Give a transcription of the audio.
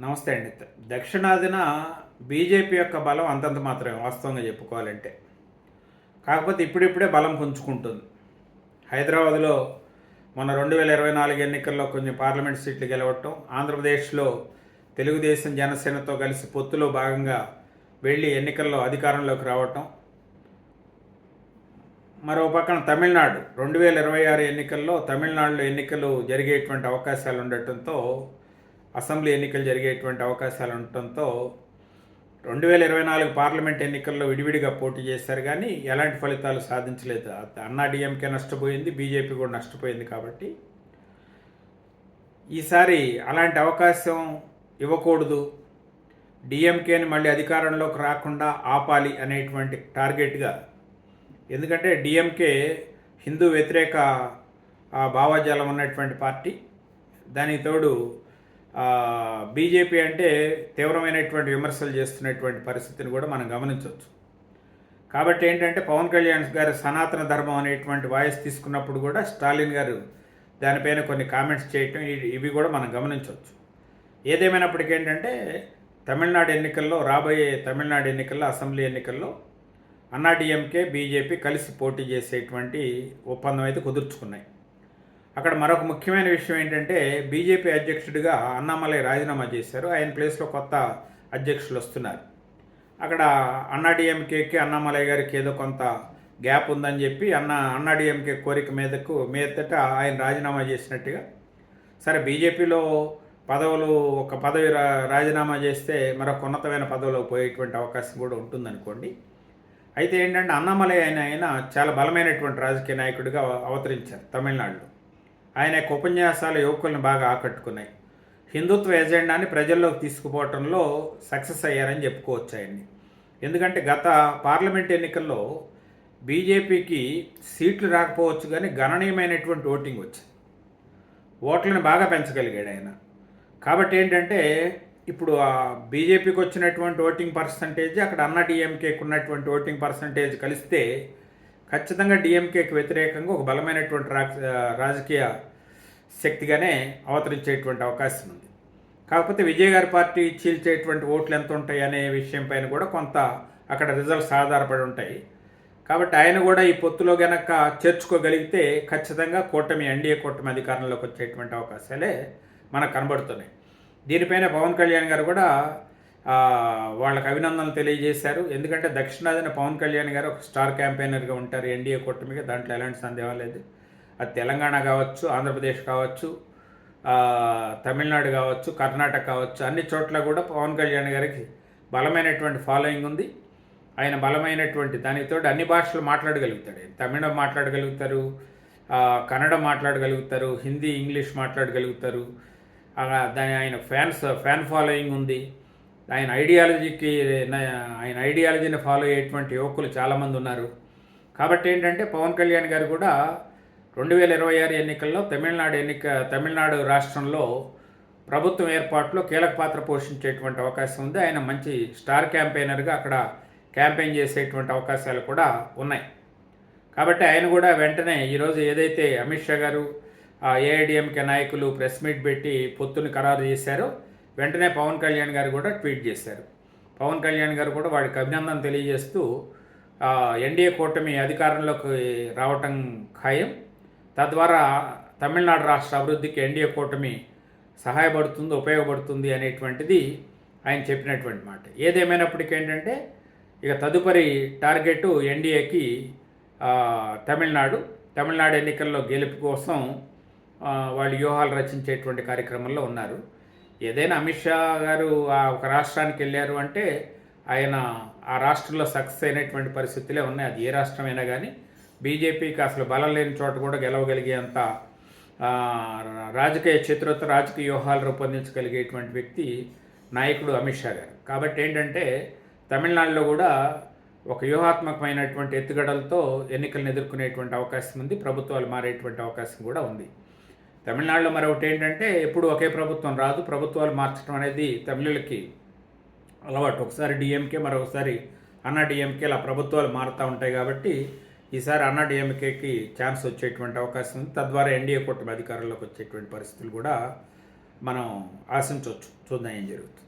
నమస్తే అండి. దక్షిణాదిన బీజేపీ యొక్క బలం అంతంత మాత్రమే వాస్తవంగా చెప్పుకోవాలంటే. కాకపోతే ఇప్పుడిప్పుడే బలం పుంజుకుంటుంది. హైదరాబాద్లో మన రెండు వేల ఇరవై నాలుగు ఎన్నికల్లో కొంచెం పార్లమెంట్ సీట్లు గెలవటం ఆంధ్రప్రదేశ్లో తెలుగుదేశం జనసేనతో కలిసి పొత్తులో భాగంగా వెళ్ళి ఎన్నికల్లో అధికారంలోకి రావటం మరో పక్కన తమిళనాడు. రెండు వేల ఇరవై ఆరు ఎన్నికల్లో తమిళనాడులో ఎన్నికలు జరిగేటువంటి అవకాశాలు ఉండటంతో అసెంబ్లీ ఎన్నికలు జరిగేటువంటి అవకాశాలు ఉండటంతో రెండు వేల ఇరవై నాలుగు పార్లమెంట్ ఎన్నికల్లో విడివిడిగా పోటీ చేశారు కానీ ఎలాంటి ఫలితాలు సాధించలేదు. అన్నా డిఎంకే నష్టపోయింది బీజేపీ కూడా నష్టపోయింది కాబట్టి. ఈసారి అలాంటి అవకాశం ఇవ్వకూడదు. డిఎంకేని మళ్ళీ అధికారంలోకి రాకుండా ఆపాలి అనేటువంటి టార్గెట్గా. ఎందుకంటే డిఎంకే హిందూ వ్యతిరేక భావజాలం ఉన్నటువంటి పార్టీ. దానికి తోడు బీజేపీ అంటే తీవ్రమైనటువంటి విమర్శలు చేస్తున్నటువంటి పరిస్థితిని కూడా మనం గమనించవచ్చు. కాబట్టి ఏంటంటే పవన్ కళ్యాణ్ గారు సనాతన ధర్మం అనేటువంటి వాయిస్ తీసుకున్నప్పుడు కూడా స్టాలిన్ గారు దానిపైన కొన్ని కామెంట్స్ చేయటం ఇవి- ఇవి కూడా మనం గమనించవచ్చు. ఏదేమైనప్పటికీ ఏంటంటే తమిళనాడు ఎన్నికల్లో రాబోయే తమిళనాడు ఎన్నికల్లో అసెంబ్లీ ఎన్నికల్లో అన్నాడీఎంకే బీజేపీ కలిసి పోటీ చేసేటువంటి ఒప్పందం అయితే కుదుర్చుకున్నాయి. అక్కడ మరొక ముఖ్యమైన విషయం ఏంటంటే బీజేపీ అధ్యక్షుడిగా అన్నామలై రాజీనామా చేశారు. ఆయన ప్లేస్లో కొత్త అధ్యక్షులు వస్తున్నారు. అక్కడ అన్నాడీఎంకేకి అన్నామలై గారికి ఏదో కొంత గ్యాప్ ఉందని చెప్పి అన్న అన్నాడీఎంకే కోరిక మీదకు మీదట ఆయన రాజీనామా చేసినట్టుగా. సరే బీజేపీలో పదవులు ఒక పదవి రా రాజీనామా చేస్తే మరొక ఉన్నతమైన పదవిలో పోయేటువంటి అవకాశం కూడా ఉంటుందనుకోండి. అయితే ఏంటంటే అన్నామలై ఆయన ఆయన చాలా బలమైనటువంటి రాజకీయ నాయకుడిగా అవతరించారు తమిళనాడులో. ఆయన యొక్క ఉపన్యాసాలు యువకులను బాగా ఆకట్టుకున్నాయి. హిందుత్వ ఎజెండాని ప్రజల్లోకి తీసుకుపోవటంలో సక్సెస్ అయ్యారని చెప్పుకోవచ్చు ఆయన్ని. ఎందుకంటే గత పార్లమెంట్ ఎన్నికల్లో బీజేపీకి సీట్లు రాకపోవచ్చు కానీ గణనీయమైనటువంటి ఓటింగ్ వచ్చింది. ఓట్లను బాగా పెంచగలిగాడు ఆయన. కాబట్టి ఏంటంటే ఇప్పుడు ఆ బీజేపీకి వచ్చినటువంటి ఓటింగ్ పర్సంటేజ్ అక్కడ అన్న డిఎంకేకి ఉన్నటువంటి ఓటింగ్ పర్సంటేజ్ కలిస్తే ఖచ్చితంగా డిఎంకేకి వ్యతిరేకంగా ఒక బలమైనటువంటి రా- రాజకీయ శక్తిగానే అవతరించేటువంటి అవకాశం ఉంది. కాకపోతే విజయ్ గారి పార్టీ చీల్చేటువంటి ఓట్లు ఎంత ఉంటాయి అనే విషయం పైన కూడా కొంత అక్కడ రిజల్ట్స్ ఆధారపడి ఉంటాయి. కాబట్టి ఆయన కూడా ఈ పొత్తులో గనక చేర్చుకోగలిగితే ఖచ్చితంగా కూటమి ఎన్డీఏ కూటమి అధికారంలోకి వచ్చేటువంటి అవకాశాలే మనకు కనబడుతున్నాయి. దీనిపైన పవన్ కళ్యాణ్ గారు కూడా వాళ్ళకి అభినందనలు తెలియజేశారు. ఎందుకంటే దక్షిణాదిన పవన్ కళ్యాణ్ గారు ఒక స్టార్ క్యాంపెయినర్గా ఉంటారు ఎన్డీఏ కూటమికి దాంట్లో ఎలాంటి సందేహం లేదు. అది తెలంగాణ కావచ్చు ఆంధ్రప్రదేశ్ కావచ్చు తమిళనాడు కావచ్చు కర్ణాటక కావచ్చు అన్ని చోట్ల కూడా పవన్ కళ్యాణ్ గారికి బలమైనటువంటి ఫాలోయింగ్ ఉంది. ఆయన బలమైనటువంటి దానితో అన్ని భాషలు మాట్లాడగలుగుతాడు. తమిళం మాట్లాడగలుగుతారు కన్నడ మాట్లాడగలుగుతారు హిందీ ఇంగ్లీష్ మాట్లాడగలుగుతారు. దాని ఆయన ఫ్యాన్స్ ఫ్యాన్ ఫాలోయింగ్ ఉంది. ఆయన ఐడియాలజీకి ఆయన ఐడియాలజీని ఫాలో అయ్యేటువంటి యువకులు చాలామంది ఉన్నారు. కాబట్టి ఏంటంటే పవన్ కళ్యాణ్ గారు కూడా రెండు వేల ఇరవై ఆరు ఎన్నికల్లో తమిళనాడు ఎన్నిక తమిళనాడు రాష్ట్రంలో ప్రభుత్వం ఏర్పాటులో కీలక పాత్ర పోషించేటువంటి అవకాశం ఉంది. ఆయన మంచి స్టార్ క్యాంపెయినర్గా అక్కడ క్యాంపెయిన్ చేసేటువంటి అవకాశాలు కూడా ఉన్నాయి. కాబట్టి ఆయన కూడా వెంటనే ఈరోజు ఏదైతే అమిత్ షా గారు ఏఐడిఎంకే నాయకులు ప్రెస్ మీట్ పెట్టి పొత్తుని ఖరారు చేశారో వెంటనే పవన్ కళ్యాణ్ గారు కూడా ట్వీట్ చేశారు. పవన్ కళ్యాణ్ గారు కూడా వాడికి అభినందన తెలియజేస్తూ ఎన్డీఏ కూటమి అధికారంలోకి రావటం ఖాయం. తద్వారా తమిళనాడు రాష్ట్ర అభివృద్ధికి ఎన్డీఏ కూటమి సహాయపడుతుంది ఉపయోగపడుతుంది అనేటువంటిది ఆయన చెప్పినటువంటి మాట. ఏదేమైనప్పటికీ ఏంటంటే ఇక తదుపరి టార్గెట్ ఎన్డీఏకి తమిళనాడు. తమిళనాడు ఎన్నికల్లో గెలుపు కోసం వాళ్ళు వ్యూహాలు రచించేటువంటి కార్యక్రమంలో ఉన్నారు. ఏదైనా అమిత్ షా గారు ఆ ఒక రాష్ట్రానికి వెళ్ళారు అంటే ఆయన ఆ రాష్ట్రంలో సక్సెస్ అయినటువంటి పరిస్థితులే ఉన్నాయి. అది ఏ రాష్ట్రమైనా కానీ బీజేపీకి అసలు బలం లేని చోట కూడా గెలవగలిగేంత రాజకీయ చతురత రాజకీయ వ్యూహాలు రూపొందించగలిగేటువంటి వ్యక్తి నాయకుడు అమిత్ షా గారు. కాబట్టి ఏంటంటే తమిళనాడులో కూడా ఒక వ్యూహాత్మకమైనటువంటి ఎత్తుగడలతో ఎన్నికలను ఎదుర్కొనేటువంటి అవకాశం ఉంది. ప్రభుత్వాలు మారేటువంటి అవకాశం కూడా ఉంది. తమిళనాడులో మరొకటి ఏంటంటే ఎప్పుడు ఒకే ప్రభుత్వం రాదు. ప్రభుత్వాలు మార్చడం అనేది తమిళులకి అలవాటు. ఒకసారి డిఎంకే మరొకసారి అన్నా డిఎంకే ఇలా ప్రభుత్వాలు మారుతూ ఉంటాయి కాబట్టి ఈసారి అన్నా డిఎంకేకి ఛాన్స్ వచ్చేటువంటి అవకాశం ఉంది. తద్వారా ఎన్డీఏ కూటమి అధికారంలోకి వచ్చేటువంటి పరిస్థితులు కూడా మనం ఆశించవచ్చు. చూద్దాం ఏం జరుగుతుంది.